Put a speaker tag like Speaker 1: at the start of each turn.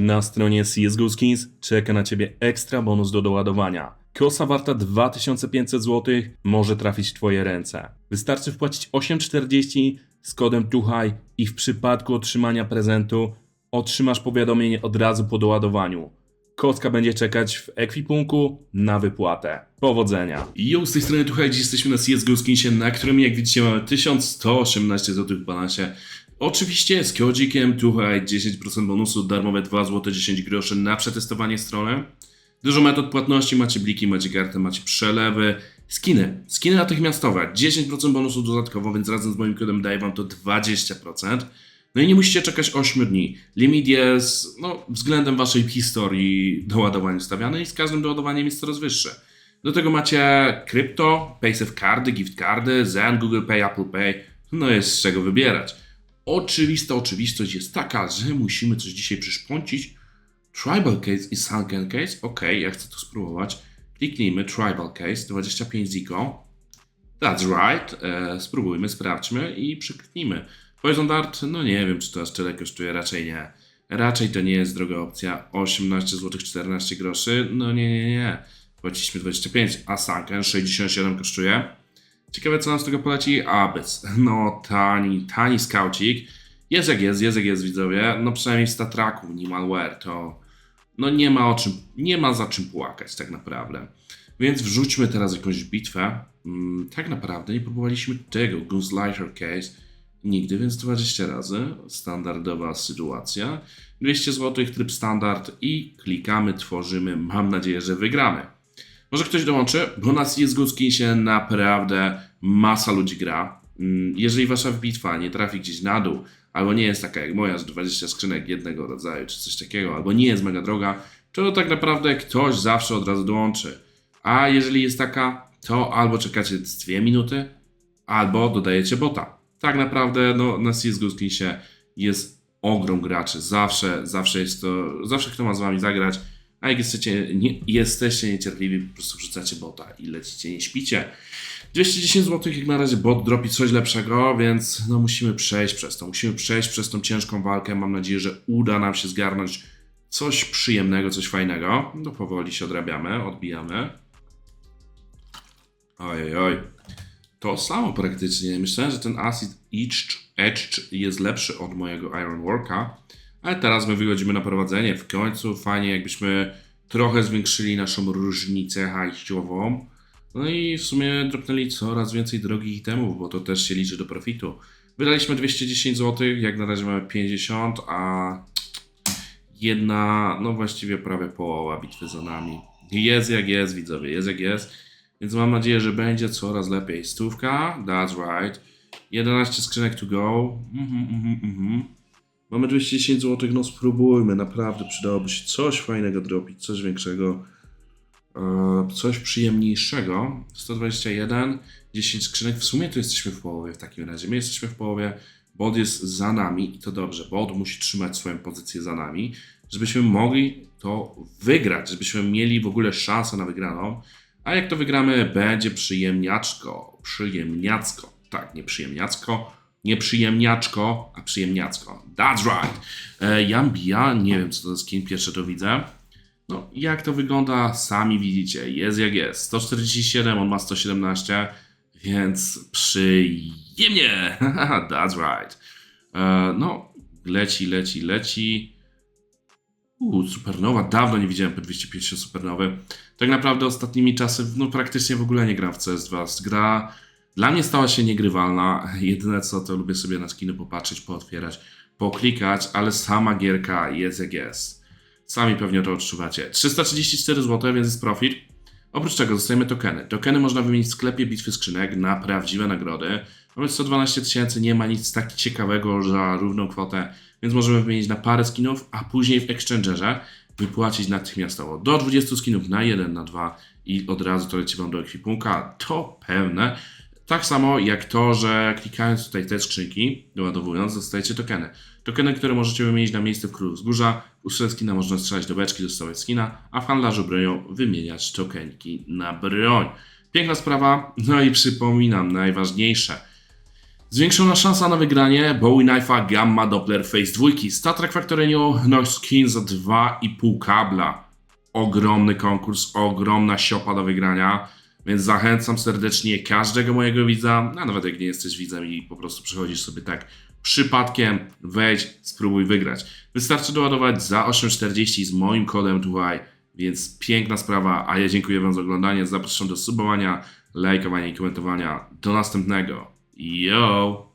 Speaker 1: Na stronie CSGO Skins czeka na Ciebie ekstra bonus do doładowania. Kosa warta 2500 zł może trafić w Twoje ręce. Wystarczy wpłacić 8,40 z kodem TUHAJ i w przypadku otrzymania prezentu otrzymasz powiadomienie od razu po doładowaniu. Kostka będzie czekać w ekwipunku na wypłatę. Powodzenia!
Speaker 2: Jo, z tej strony Tuchaj, dziś jesteśmy na CSGO Skinsie, na którym jak widzicie mamy 1118 zł w balansie. Oczywiście z kodzikiem Tuchaj 10% bonusu, darmowe 2 zł 10 groszy na przetestowanie strony. Dużo metod płatności, macie bliki, macie kartę, macie przelewy, skiny, skiny natychmiastowe, 10% bonusu dodatkowo, więc razem z moim kodem daję wam to 20%. No i nie musicie czekać 8 dni. Limit jest no, względem waszej historii doładowań ustawiany i z każdym doładowaniem jest coraz wyższy. Do tego macie krypto, paysafe cardy, gift cardy, Zen, Google Pay, Apple Pay. No jest z czego wybierać. Oczywista oczywistość jest taka, że musimy coś dzisiaj przyszpącić. Tribal Case i Sunken Case. Ok, ja chcę to spróbować. Kliknijmy Tribal Case, 25 ziko. That's right. E, spróbujmy, sprawdźmy i przykliknijmy. Poison Dart, no nie wiem, czy to aż tyle kosztuje, raczej nie. Raczej to nie jest droga opcja. 18 zł 14 groszy, no nie, nie, nie. Płaciliśmy 25, a Sunken 67 kosztuje. Ciekawe co nam z tego poleci? Abyss. No tani, tani skaucik. Jest jak jest, jest jak jest widzowie. No przynajmniej w Statraku, nie malware, to no nie ma o czym, nie ma za czym płakać tak naprawdę. Więc wrzućmy teraz jakąś bitwę. Mm, tak naprawdę nie próbowaliśmy tego Gunslinger Case nigdy, więc 20 razy. Standardowa sytuacja. 200 zł, tryb standard i klikamy, tworzymy. Mam nadzieję, że wygramy. Może ktoś dołączy, bo na CSGO się naprawdę masa ludzi gra. Mm, Jeżeli wasza bitwa nie trafi gdzieś na dół, albo nie jest taka jak moja, z 20 skrzynek jednego rodzaju, czy coś takiego, albo nie jest mega droga, to tak naprawdę ktoś zawsze od razu dołączy. A jeżeli jest taka, to albo czekacie z 2 minuty, albo dodajecie bota. Tak naprawdę no, na CSGO się jest ogrom graczy. Zawsze, zawsze jest to, zawsze kto ma z wami zagrać, a jak jesteście, nie, jesteście niecierpliwi, po prostu wrzucacie bota i lecicie, nie śpicie. 210 zł jak na razie bot dropi coś lepszego, więc no musimy przejść przez to. Musimy przejść przez tą ciężką walkę. Mam nadzieję, że uda nam się zgarnąć coś przyjemnego, coś fajnego. No powoli się odrabiamy, odbijamy. Oj, oj. To samo praktycznie. Myślałem, że ten Acid Etched, Etched jest lepszy od mojego Ironworka, ale teraz my wychodzimy na prowadzenie. W końcu fajnie, jakbyśmy trochę zwiększyli naszą różnicę hajściową. No i w sumie dropnęli coraz więcej drogich itemów, bo to też się liczy do profitu. Wydaliśmy 210 zł, jak na razie mamy 50, a jedna, no właściwie prawie połowa bitwy za nami. Jest jak jest, widzowie, jest jak jest. Więc mam nadzieję, że będzie coraz lepiej. Stówka, that's right. 11 skrzynek to go. Mhm, mhm, mhm. Mamy 210 zł, no spróbujmy, naprawdę przydałoby się coś fajnego dropić, coś większego, e, coś przyjemniejszego. 121, 10 skrzynek, w sumie to jesteśmy w połowie w takim razie. My jesteśmy w połowie, bot jest za nami i to dobrze, bot musi trzymać swoją pozycję za nami, żebyśmy mogli to wygrać, żebyśmy mieli w ogóle szansę na wygraną. A jak to wygramy, będzie przyjemniaczko. Przyjemniacko. Tak, nie przyjemniacko, nie przyjemniaczko, a przyjemniacko. That's right. E, Jambia, nie wiem co to jest skin, pierwsze to widzę. No, jak to wygląda, sami widzicie. Jest jak jest. 147, on ma 117, więc przyjemnie. That's right. E, no, leci, leci, leci. Uuu, supernowa. Dawno nie widziałem po 250 supernowy. Tak naprawdę ostatnimi czasy, no praktycznie w ogóle nie gram w CS2. Gra dla mnie stała się niegrywalna. Jedyne co, to lubię sobie na skiny popatrzeć, pootwierać, poklikać, ale sama gierka jest jak jest. Sami pewnie to odczuwacie. 334 zł, więc jest profit. Oprócz czego dostajemy tokeny. Tokeny można wymienić w sklepie bitwy skrzynek na prawdziwe nagrody. Mamy 112 tysięcy, nie ma nic tak ciekawego za równą kwotę, więc możemy wymienić na parę skinów, a później w exchangerze wypłacić natychmiastowo. Do 20 skinów na 1, na 2 i od razu to leci Wam do ekwipunka. To pewne. Tak samo jak to, że klikając tutaj te skrzynki, doładowując, dostajecie tokeny. Tokeny, które możecie wymienić na miejsce w Królu Wzgórza. U skina można strzelać do beczki, dostawać skina, a w handlarzu bronią wymieniać tokenki na broń. Piękna sprawa. No i przypominam, najważniejsze. Zwiększona szansa na wygranie Bowie Knife'a Gamma Doppler Face 2 Star Trek Factorinio no skin za 2,5 kabla. Ogromny konkurs, ogromna siopa do wygrania, więc zachęcam serdecznie każdego mojego widza, a nawet jak nie jesteś widzem i po prostu przychodzisz sobie tak przypadkiem, wejdź, spróbuj wygrać. Wystarczy doładować za 8,40 z moim kodem tutaj, więc piękna sprawa, a ja dziękuję Wam za oglądanie, zapraszam do subowania, lajkowania i komentowania. Do następnego. Yo!